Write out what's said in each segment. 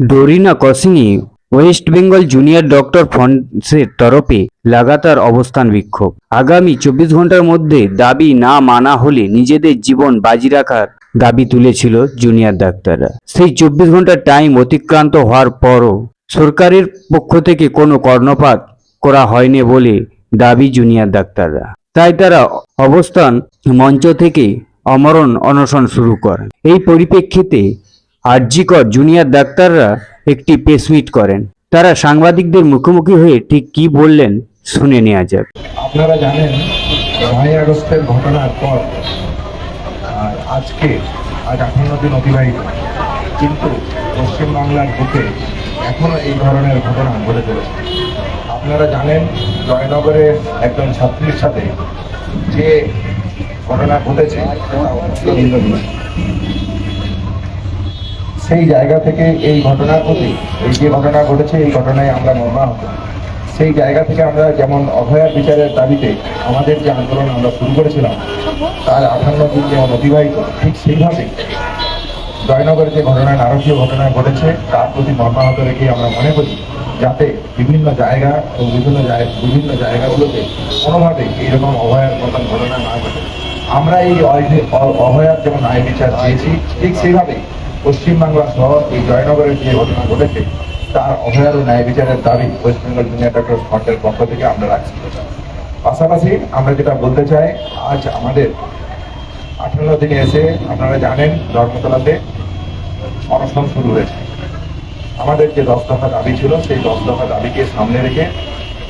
ডোরিনা কসিংই West Bengal junior doctor ফ্রন্টসের তরফে লাগাতার অবস্থান বিক্ষোভ। আগামী চব্বিশ ঘণ্টার মধ্যে দাবি না মানা হলে নিজেদের জীবন বাজি রাখার দাবি তুলেছিল জুনিয়র ডাক্তাররা। সেই চব্বিশ ঘণ্টার টাইম অতিক্রান্ত হওয়ার পরও সরকারের পক্ষ থেকে কোনো কর্ণপাত করা হয়নি বলে দাবি জুনিয়র ডাক্তাররা। তাই তারা অবস্থান মঞ্চ থেকে অমরণ অনশন শুরু করেন। এই পরিপ্রেক্ষিতে আরজিকর জুনিয়র ডাক্তাররা একটি প্রেসমিট করেন। তারা সাংবাদিকদের মুখোমুখি হয়ে ঠিক কি বললেন শুনে নেওয়া যাক। আপনারা জানেন নয় আগস্টের ঘটনার পর আজকে, আজ আঠান্ন দিন অতিবাহিত। কিন্তু পশ্চিমবাংলার বুকে এখনও এই ধরনের ঘটনা ঘটে চলেছে। আপনারা জানেন জয়নগরের একজন ছাত্রীর সাথে যে ঘটনা ঘটেছে। সেই জায়গা থেকে এই ঘটনার প্রতি, এই যে ঘটনা ঘটেছে, এই ঘটনায় আমরা মর্মাহত। সেই জায়গা থেকে আমরা যেমন অভয়ার বিচারের দাবিতে আমাদের যে আন্দোলন আমরা শুরু করেছিলাম, তার আঠান্ন দিন যেমন অতিবাহিত, ঠিক সেইভাবে জয়নগরে যে ঘটনা, নারকীয় ঘটনা ঘটেছে, তার প্রতি মর্মাহত রেখে আমরা মনে করি, যাতে বিভিন্ন জায়গা ও বিভিন্ন বিভিন্ন জায়গাগুলোতে কোনোভাবে এইরকম অভয়ার মতন ঘটনা না ঘটে। আমরা এই অভয়ার যেমন ন্যায় বিচার চেয়েছি ঠিক সেইভাবে পশ্চিমবাংলা সহ এই জয়নগরের যে ঘটনা ঘটেছে, তার অভয়ার ন্যায় বিচারের দাবি ওয়েস্ট বেঙ্গল জুনিয়র ডক্টর ফ্রন্টের পক্ষ থেকে আমরা রাখছি। পাশাপাশি আমরা যেটা বলতে চাই, আজ আমাদের আঠারো দিনে এসে আপনারা জানেন, ধর্মতলাতে অনশন শুরু হয়েছে। আমাদের যে দশ দফা দাবি ছিল, সেই দশ দফা দাবিকে সামনে রেখে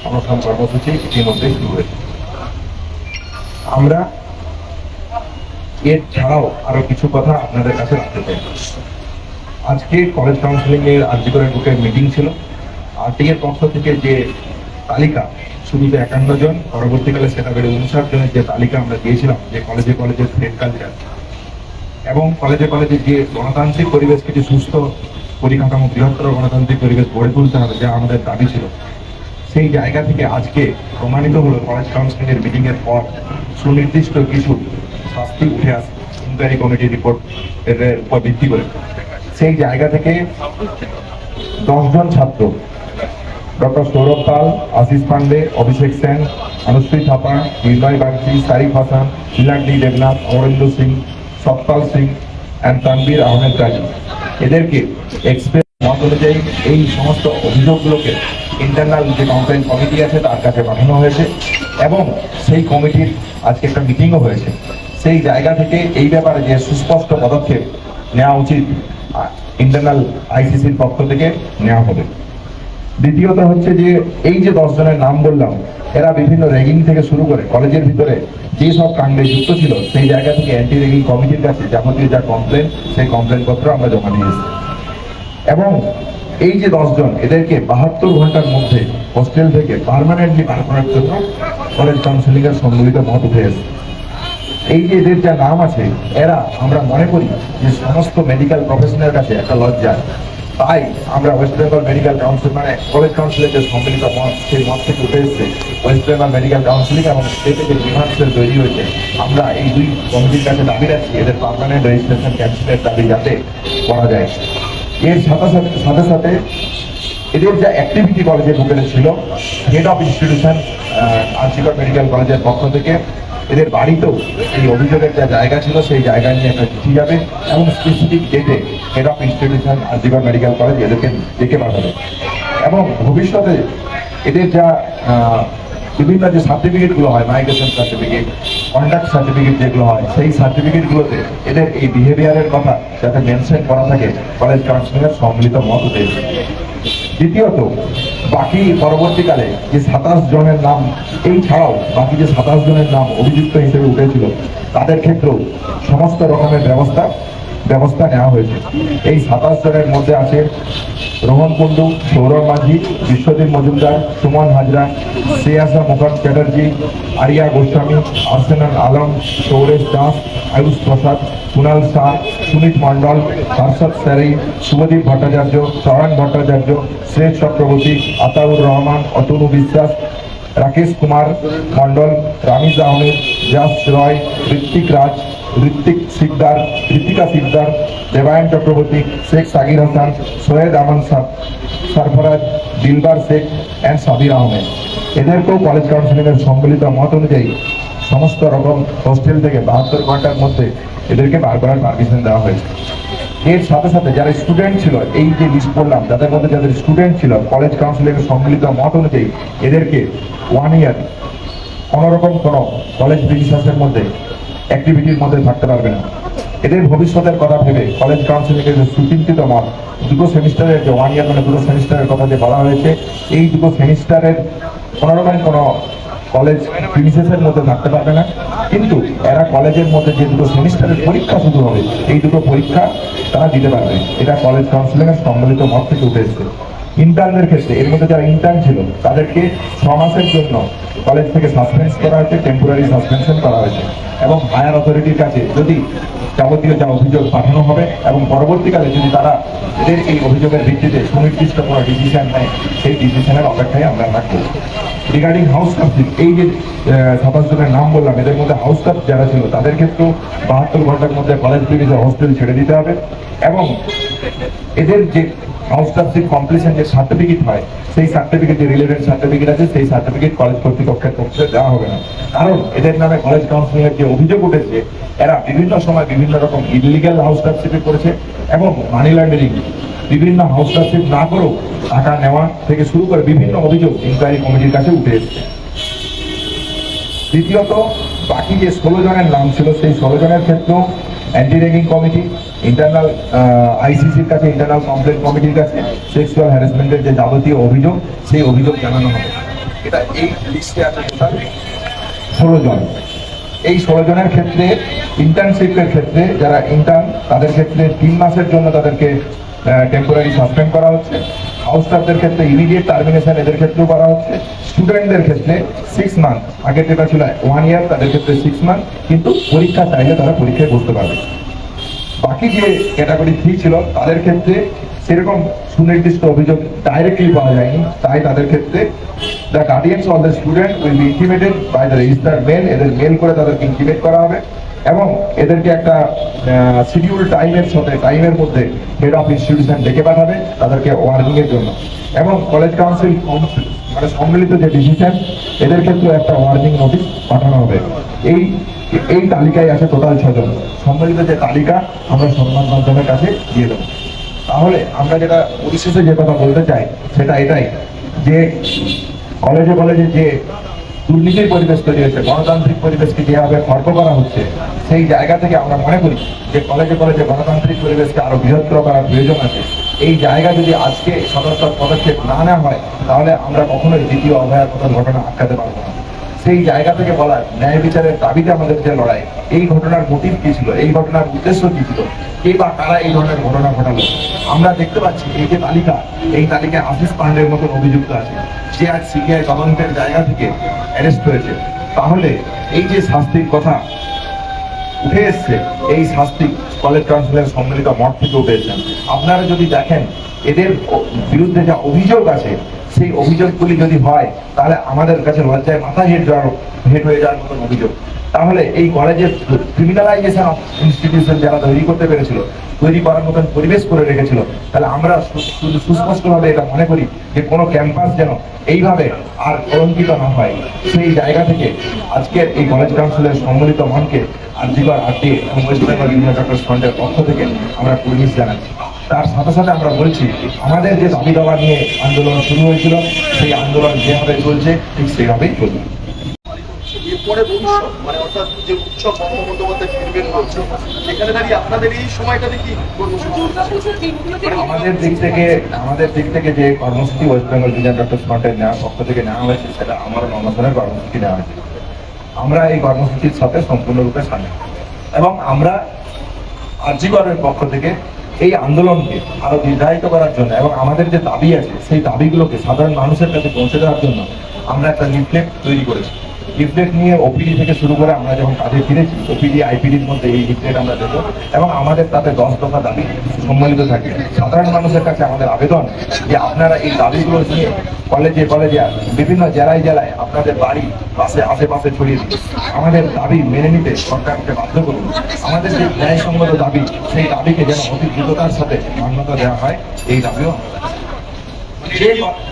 অনশন কর্মসূচি ইতিমধ্যেই শুরু হয়েছে। আমরা এর ছাড়াও আরও কিছু কথা আপনাদের কাছে রাখতে চাই। আজকে কলেজ কাউন্সিলিং এর আর্যিকরের বুকের মিটিং ছিল। আরটি এর পক্ষ থেকে যে তালিকা শুরুতে একান্ন জন, পরবর্তীকালে সেটা বেড়ে উনষাট জনের যে তালিকা আমরা দিয়েছিলাম, যে কলেজে কলেজে ফ্রেড কালচার এবং কলেজে কলেজে যে গণতান্ত্রিক পরিবেশ, কিছু সুস্থ পরিকাঠামো, বৃহত্তর গণতান্ত্রিক পরিবেশ গড়ে তুলতে হবে, যা আমাদের দাবি ছিল। সেই জায়গা থেকে আজকে প্রমাণিত হলো কলেজ কাউন্সিলিং এর মিটিং এর পর সুনির্দিষ্ট কিছু শাস্তি উঠে আসে। ইনকোয়ারি কমিটি রিপোর্ট এর উপর ভিত্তি করে। সেই জায়গা থেকে দশজন ছাত্র, ডক্টর সৌরভ পাল, আশিস পান্ডে, অভিষেক সেন অনুশ্রী থাপা নির্ময় বাগচি সারিফ হাসান শিলান্ডি দেবনাথ, অমরেন্দ্র সিং, সতপাল সিং অ্যান্ড তানবীর আহমেদ রাজু। এদেরকে এক্সপ্রেস মত অনুযায়ী এই সমস্ত অভিযোগগুলোকে ইন্টারনাল যে কমপ্লেন কমিটি আছে, তার কাছে পাঠানো হয়েছে এবং সেই কমিটির আজকে একটা মিটিংও হয়েছে। সেই জায়গা থেকে এই ব্যাপারে যে সুস্পষ্ট পদক্ষেপ নেওয়া উচিত ইন্টারনাল আইসিসির পক্ষ থেকে নেওয়া হবে। দ্বিতীয়ত হচ্ছে যে, এই যে দশ জনের নাম বললাম, এরা বিভিন্ন র্যাগিং থেকে শুরু করে, কলেজের ভিতরে যে সব কাণ্ডে যুক্ত ছিল, সেই জায়গা থেকে অ্যান্টি র্যাগিং কমিটির কাছে যাবতীয় যা কমপ্লেন সেই কমপ্লেন পত্র আমরা জমা দিয়েছি এবং এই যে দশজন এদেরকে বাহাত্তর ঘণ্টার মধ্যে হোস্টেল থেকে পার্মানেন্টলি বার করার জন্য কলেজ কাউন্সিলিং এর সম্মিলিত মত উঠে এসেছে। এই যে এদের যা নাম আছে, এরা আমরা মনে করি যে সমস্ত মেডিকেল প্রফেশনের কাছে একটা লজ্জা। তাই আমরা ওয়েস্ট বেঙ্গল মেডিকেল কাউন্সিল মানে কলেজ কাউন্সিলের যে সম্মিলিত মত, সেই মত থেকে উঠে এসেছে ওয়েস্ট বেঙ্গল মেডিকেল কাউন্সিলিং এবং স্টেটে যে বিভাগসেল তৈরি হয়েছে। আমরা এই দুই কমিটির কাছে দাবি রাখছি, এদের পার্মানেন্ট রেজিস্ট্রেশন ক্যান্সেলের দাবি যাতে করা যায়। এর সাথে সাথে সাথে সাথে এদের যা অ্যাক্টিভিটি কলেজে ঢুকে ছিল head of institution RG Kar medical কলেজের পক্ষ থেকে এদের বাড়িতেও এই অভিযোগের যা জায়গা ছিল, সেই জায়গা নিয়ে একটা চিঠি যাবে এবং স্পেসিফিক ডেটে head of institution RG Kar medical college এদেরকে ডেকে পাঠাবে। এবং ভবিষ্যতে এদের যা বিভিন্ন যে সার্টিফিকেটগুলো হয় মাইগ্রেশন সার্টিফিকেট কন্ডাক্ট সার্টিফিকেট যেগুলো হয়, সেই সার্টিফিকেটগুলোতে এদের এই বিহেভিয়ারের কথা যাতে মেনশন করা থাকে কলেজ কাউন্সিলিংয়ের সম্মিলিত মত পেয়েছে দ্বিতীয়ত বাকি পরবর্তীকালে যে সাতাশ জনের নাম, এই ছাড়াও বাকি যে সাতাশ জনের নাম অভিযুক্ত হিসেবে উঠেছিল, তাদের ক্ষেত্রেও সমস্ত রকমের ব্যবস্থা ব্যবস্থা নেওয়া হয়েছে। এই সাতাশ জনের মধ্যে আছে রোহন কুণ্ডু, সৌরভ মাঝি বিশ্বদীপ মজুমদার, সুমন হাজরা শ্রেয়াসা মুখার্জ চ্যাটার্জি, আরিয়া গোস্বামী, আর্সেনাল আলম, সৌরেশ দাস, আয়ুষ প্রসাদ কুণাল শাহ, সুমিত মণ্ডল হর্ষদ স্যারি শুভদীপ ভট্টাচার্য, চরণ ভট্টাচার্য শ্রেষ চক্রবর্তী আতাউর রহমান অতনু বিশ্বাস, রাকেশ কুমার মণ্ডল, রামিজ আহমেদ জাস রয়, ঋত্বিক রাজ ঋত্বিক সিকদার ঋতিকা সিকদার, দেবায়ন চক্রবর্তী, শেখ সাকির হাসান সৈয়দ আমান সার- সরফরাজ, দিলবার শেখ অ্যান্ড সাবির আহমেদ। এদেরকেও কলেজ কাউন্সিলিংয়ের সম্মিলিত মত অনুযায়ী সমস্ত রকম হোস্টেল থেকে বাহাত্তর ঘণ্টার মধ্যে এদেরকে বার করার পারমিশন দেওয়া হয়েছে। এর সাথে সাথে যারা স্টুডেন্ট ছিল, এই যে লিস্ট করলাম যাদের মধ্যে যাদের স্টুডেন্ট ছিল কলেজ কাউন্সিলের সম্মিলিত মত অনুযায়ী এদেরকে ওয়ান ইয়ার কোনোরকম কোনো কলেজ প্রিমিসাসের মধ্যে অ্যাক্টিভিটির মধ্যে থাকতে পারবে না। এদের ভবিষ্যতের কথা ভেবে কলেজ কাউন্সিলের যে সুচিন্তিত মত, দুটো সেমিস্টারের যে ওয়ান ইয়ার মানে দুটো সেমিস্টারের কথা যে বলা হয়েছে, এই দুটো সেমিস্টারের কোনোরকম কোনো কলেজ প্রিমিসেসের মধ্যে থাকতে পারবে না। কিন্তু এরা কলেজের মধ্যে যে দুটো সেমিস্টারের পরীক্ষা শুরু হবে, এই দুটো পরীক্ষা তারা দিতে পারবে। এটা কলেজ কাউন্সিলিংয়ের সম্মিলিত মত থেকে উঠে এসেছে। ইন্টার্নদের ক্ষেত্রে, এর মধ্যে যারা ইন্টার্ন ছিল, তাদেরকে ছ মাসের জন্য কলেজ থেকে সাসপেন্স করা হয়েছে টেম্পোরারি সাসপেনশন করা হয়েছে। এবং হায়ার অথরিটির কাছে যদি যাবতীয় যা অভিযোগ পাঠানো হবে এবং পরবর্তীকালে যদি তারা এদের এই অভিযোগের ভিত্তিতে সুনির্দিষ্ট কোনো ডিসিশন নেয়, সেই ডিসিশনের অপেক্ষায় আমরা রাখব রিগার্ডিং হাউস কাস্টিং এই যে সাতাশ জনের নাম বললাম, এদের মধ্যে হাউস কাপ যারা ছিল, তাদের ক্ষেত্রেও বাহাত্তর ঘণ্টার মধ্যে কলেজ প্রিভিসে হোস্টেল ছেড়ে দিতে হবে। এবং এদের যে কাস্টিং কমপ্লিশন যে সার্টিফিকেট হয়, সেই সার্টিফিকেট যে রিলেভেন্ট সার্টিফিকেট আছে, সেই সার্টিফিকেট কলেজ কর্তৃপক্ষের পক্ষে দেওয়া হবে না। কারণ এদের নামে কলেজ কাউন্সিলের যে অভিযোগ উঠেছে, এরা বিভিন্ন সময় বিভিন্ন রকম ইলিগাল হাউস করেছে এবং মানি লন্ডারিং বিভিন্ন হাউস না করেও টাকা নেওয়া থেকে শুরু করে বিভিন্ন অভিযোগ ইনকোয়ারি কমিটির কাছে উঠে এসেছে। দ্বিতীয়ত, বাকি যে ষোলো জনের নাম ছিল, সেই ষোলো জনের ক্ষেত্রেও অ্যান্টি রেগিং কমিটি ইন্টারনাল আইসিসির কাছে ইন্টারনাল কমপ্লেন কমিটির কাছে সেক্সুয়াল হ্যারাসমেন্টের যে যাবতীয় অভিযোগ, সেই অভিযোগ জানানো হবে। এটা এই লিস্টে আছে টোটাল ষোলো জন। এই ষোলো জনের ক্ষেত্রে ইন্টার্নশিপের ক্ষেত্রে, যারা ইন্টার্ন তাদের ক্ষেত্রে তিন মাসের জন্য তাদেরকে টেম্পোরারি সাসপেন্ড করা হচ্ছে। হাউস স্টাফদের ক্ষেত্রে ইমিডিয়েট টার্মিনেশন এদের ক্ষেত্রেও করা হচ্ছে। স্টুডেন্টদের ক্ষেত্রে সিক্স মান্থ আগের যেটা ছিল ওয়ান ইয়ার তাদের ক্ষেত্রে সিক্স মান্থ কিন্তু পরীক্ষা চাইলে তারা পরীক্ষায় বসতে পারবে। বাকি যে ক্যাটাগরি থ্রি ছিল, তাদের ক্ষেত্রে সেরকম সুনির্দিষ্ট অভিযোগ ডাইরেক্টলি পাওয়া যায়নি। তাই তাদের ক্ষেত্রে the guardians of the student will be intimated by the register mail এদের মেল করে তাদেরকে ইন্টিমেট করা হবে। এবং এদেরকে একটা শিডিউল টাইমের সাথে টাইমের মধ্যে হেড অফ ইনস্টিটিউশন ডেকে পাঠাবে তাদেরকে ওয়ার্কিং এর জন্য। এবং কলেজ কাউন্সিল মানে সম্মিলিত যে ডিসিশন এদের ক্ষেত্রে একটা ওয়ার্নিং নোটিশ পাঠানো হবে। এই এই তালিকায় আছে টোটাল ছজন সম্মিলিত যে তালিকা, আমরা সংবাদ মাধ্যমের কাছে দিয়ে দেবো। তাহলে আমরা যেটা পরিশেষে যে কথা বলতে চাই, সেটা এটাই যে কলেজে কলেজে যে দুর্নীতির পরিবেশ তৈরি হয়েছে, গণতান্ত্রিক পরিবেশকে যেভাবে খর্ব করা হচ্ছে, সেই জায়গা থেকে আমরা মনে করি যে কলেজে কলেজে গণতান্ত্রিক পরিবেশকে আরও বৃহত্তর করার প্রয়োজন আছে। এই জায়গা যদি আজকে সদর্থক পদক্ষেপ না নেওয়া হয়, তাহলে আমরা কখনোই দ্বিতীয় অভয়ার কোনো ঘটনা আটকাতে পারব না। সেই জায়গা থেকে বলা, ন্যায় বিচারের দাবিতে আমাদের যে লড়াই, এই ঘটনার মোটিভ কি ছিল? এই ঘটনার উদ্দেশ্য কি ছিল? কে বা কারা এই ধরনের ঘটনা ঘটালো? আমরা দেখতে পাচ্ছি এই যে তালিকা, এই তালিকায় আশিস পান্ডের মতন অভিযুক্ত আছে। যে আজ সিবিআই তদন্তের জায়গা থেকে অ্যারেস্ট হয়েছে। তাহলে এই যে শাস্তির কথা উঠে এসছে, এই শাস্তি কলেজ কাউন্সিলের সম্মিলিত মত থেকে উঠে এসেছেন আপনারা যদি দেখেন, এদের বিরুদ্ধে যা অভিযোগ আছে সেই অভিযোগগুলি যদি হয়, তাহলে আমাদের কাছে লজ্জায় মাথা হেট যাওয়ার হেট হয়ে যাওয়ার মতন অভিযোগ। তাহলে এই কলেজের ক্রিমিনালাইজেশন অফ ইনস্টিটিউশন যারা তৈরি করতে পেরেছিল, তৈরি করার মতন পরিবেশ করে রেখেছিল, তাহলে আমরা সুস্পষ্টভাবে এটা মনে করি যে কোনো ক্যাম্পাস যেন এইভাবে আর কলঙ্কিত না হয়। সেই জায়গা থেকে আজকের এই কলেজ কাউন্সিলের সম্মিলিত মনকে আর্জিকর আরটি এবং ওয়েস্ট বেঙ্গল ইউনিয়ন ডক্টর ফ্রন্টের পক্ষ থেকে আমরা কুর্নিশ জানাচ্ছি। তার সাথে সাথে আমরা বলছি আমাদের যে দাবি দাবা নিয়ে আন্দোলন শুরু হয়েছিল সেই আন্দোলন যেভাবে চলছে ঠিক সেইভাবেই চলবে। ভবিষ্যৎ মানে অর্থাৎ যে উৎসব মমতা ফিরবেন বলছে সেখানে দাঁড়িয়ে আপনাদের এই সময়টাতে কি কর্মসূচি? মানে আমাদের দিক থেকে আমাদের দিক থেকে যে কর্মসূচি ওয়েস্ট বেঙ্গল ডক্টর ফ্রন্টের পক্ষ থেকে নেওয়া হয়েছে সেটা আমার অনশনের কর্মসূচি নেওয়া হয়েছে। আমরা এই কর্মসূচির সাথে সম্পূর্ণরূপে সামিল। এবং আমরা আর্যিকরের পক্ষ থেকে এই আন্দোলনকে আরও নির্ধারিত করার জন্য এবং আমাদের যে দাবি আছে, সেই দাবিগুলোকে সাধারণ মানুষের কাছে পৌঁছে দেওয়ার জন্য আমরা একটা লিফলেট তৈরি করেছি। লিফলেট নিয়ে ওপিডি থেকে শুরু করে আমরা যখন কাজে ফিরেছি ওপিডি আইপিডির মধ্যে এই লিফলেট আমরা দেবো এবং আমাদের তাতে দশ দফা দাবি সম্মিলিত থাকে। সাধারণ মানুষের কাছে আমাদের আবেদন যে আপনারা এই দাবিগুলো নিয়ে কলেজে কলেজে বিভিন্ন জেলায় জেলায় আপনাদের বাড়ি পাশে আশেপাশে ছড়িয়ে দিন। আমাদের দাবি মেনে নিতে সরকারকে বাধ্য করুন। আমাদের যে ন্যায়সঙ্গত দাবি, সেই দাবিকে যেন অতি দ্রুততার সাথে মান্যতা দেওয়া হয়, এই দাবিও।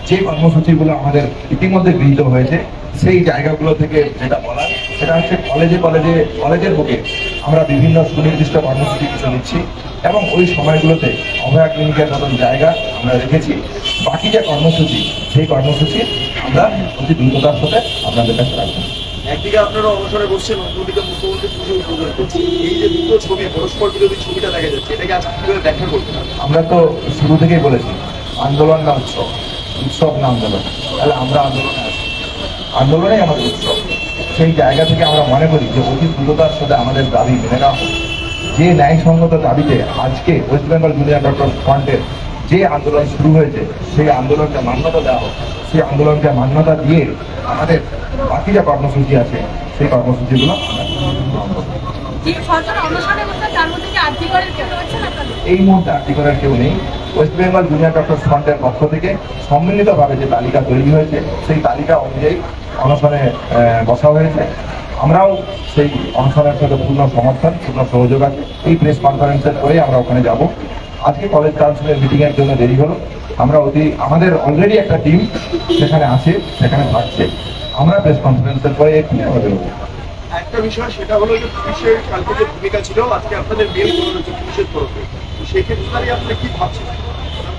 যে কর্মসূচিগুলো আমাদের ইতিমধ্যে গৃহীত হয়েছে সেই জায়গাগুলো থেকে যেটা বলার সেটা হচ্ছে কলেজে কলেজে কলেজের বুকে আমরা বিভিন্ন সুনির্দিষ্ট কর্মসূচি কিছু নিচ্ছি এবং ওই সময়গুলোতে অভয়া ক্লিনিকের মতন জায়গা আমরা রেখেছি। বাকি যে কর্মসূচি সেই কর্মসূচি আমরা অতি দ্রুততার সাথে আপনাদের কাছে রাখব। একদিকে আপনারা অবসরে বসছেন অন্যদিকে মুখ্যমন্ত্রী পুজো উদ্বোধন করছেন। এই যে দুটো ছবি পরস্পর বিরোধী ছবিটা দেখা যাচ্ছে এটাকে আজকে কীভাবে ব্যাখ্যা করতে আমরা তো শুরু থেকেই বলেছি আন্দোলন না উৎসব উৎসব না আন্দোলন। তাহলে আমরা আন্দোলনে আছি আন্দোলনেই আমাদের উৎসব। সেই জায়গা থেকে আমরা মনে করি যে অতি দ্রুততার সাথে আমাদের দাবি মেনে নেওয়া। যে ন্যায়সঙ্গত দাবিতে আজকে ওয়েস্ট বেঙ্গল জুনিয়র ডক্টর ফ্রন্টের যে আন্দোলন শুরু হয়েছে, সেই আন্দোলনকে মান্যতা দেওয়া হোক। সেই আন্দোলনকে মান্যতা দিয়ে আমাদের বাকি যে কর্মসূচি আছে, সেই কর্মসূচিগুলো আমরা এই মুহূর্তে আর্টি করার কেউ নেই। ওয়েস্ট বেঙ্গল জুনিয়র ডক্টর ফ্রন্টের পক্ষ থেকে সম্মিলিতভাবে যে তালিকা তৈরি হয়েছে, সেই তালিকা অনুযায়ী অনশনে বসা হয়েছে। আমরাও সেই অনশনের সাথে পূর্ণ সমর্থন, পূর্ণ সহযোগ আছে। এই প্রেস কনফারেন্সের পরে আমরা ওখানে যাব। আজকে কলেজ কাউন্সিলের মিটিংয়ের জন্য দেরি হলো। আমরা অতি, আমাদের অলরেডি একটা টিম সেখানে আছে, সেখানে থাকছে। আমরা প্রেস কনফারেন্সের পরে এক্ষুনি আমরা বেরোবো। একটা বিষয়, সেটা হলো যে পুলিশের কালকে যে ভূমিকা ছিল, আজকে আপনাদের মেল করা হয়েছে পুলিশের তরফে তো সেক্ষেত্রে দাঁড়িয়ে আপনারা কি ভাবছেন?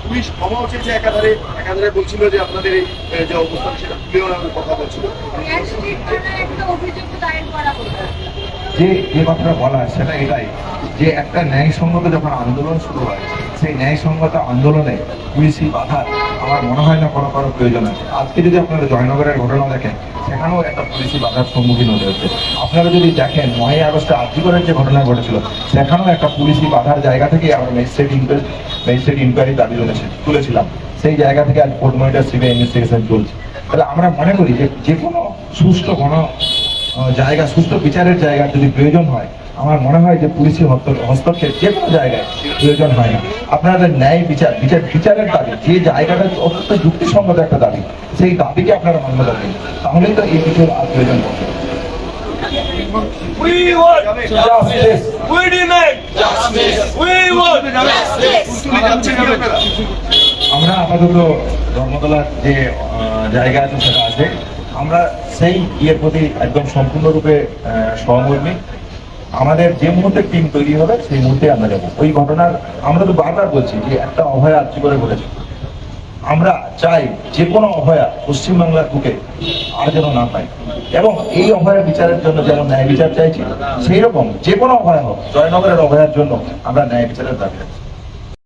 পুলিশ ক্ষমা হচ্ছে যে একাধারে একাধারে বলছিল যে আপনাদের এই যে অবস্থান, সেটা তুলে নেওয়ার কথা বলছিল। যে যে কথাটা বলা সেটা এটাই যে একটা ন্যায়সঙ্গত যখন আন্দোলন শুরু হয়, সেই ন্যায়সঙ্গত আন্দোলনে পুলিশি বাধা আমার মনে হয় না কোনো কারও প্রয়োজন আছে। আজকে যদি আপনারা জয়নগরের ঘটনা দেখেন, সেখানেও একটা পুলিশি বাধার সম্মুখীন হতে হচ্ছে। আপনারা যদি দেখেন নয় আগস্টে আর্থিকরের যে ঘটনা ঘটেছিল, সেখানেও একটা পুলিশি বাধার জায়গা থেকে আমরা ম্যাজিস্ট্রেট ইনকোয়ারি ম্যাজিস্ট্রেট ইনকোয়ারি দাবি তুলেছি, তুলেছিলাম। সেই জায়গা থেকে আজ কোর্ট মনিটর সিবিআই ইনভেস্টিগেশন চলছে। তাহলে আমরা মনে করি যে যে কোনো সুষ্ঠু গণ জায়গা সুস্থ বিচারের জায়গা যদি প্রয়োজন হয় আমার মনে হয় যে পুলিশি হস্ত- হস্তক্ষেপ যে কোনো জায়গায় প্রয়োজন হয় না আপনাদের ন্যায় বিচার বিচার বিচারের দাবি যে জায়গাটা অত্যন্ত যুক্তিসঙ্গত একটা দাবি সেই দাবিকে আপনারা মান্যতা দিন তাহলেই তো এই কিছুর আর প্রয়োজন পড়বে We want Justice. We demand justice. We want আপনারা আমরা আপাতত ধর্মতলার যে জায়গা আছে সেটা আছে আমরা সেই ইয়ের প্রতি একদম সম্পূর্ণরূপে সহমর্মী। আমাদের যে মুহূর্তে টিম তৈরি হবে, সেই মুহূর্তে আমরা যাব। ওই ঘটনার আমরা তো বারবার বলছি যে একটা অভয়া আর্জি করে ঘটেছে আমরা চাই যে কোনো অভয়া পশ্চিমবাংলার বুকে আর যেন না পাই এবং এই অভয়ার বিচারের জন্য যেমন ন্যায় বিচার চাইছি সেই রকম যে কোনো অভয়া হোক, জয়নগরের অভয়ার জন্য আমরা ন্যায় বিচারের দাবি রাখছি।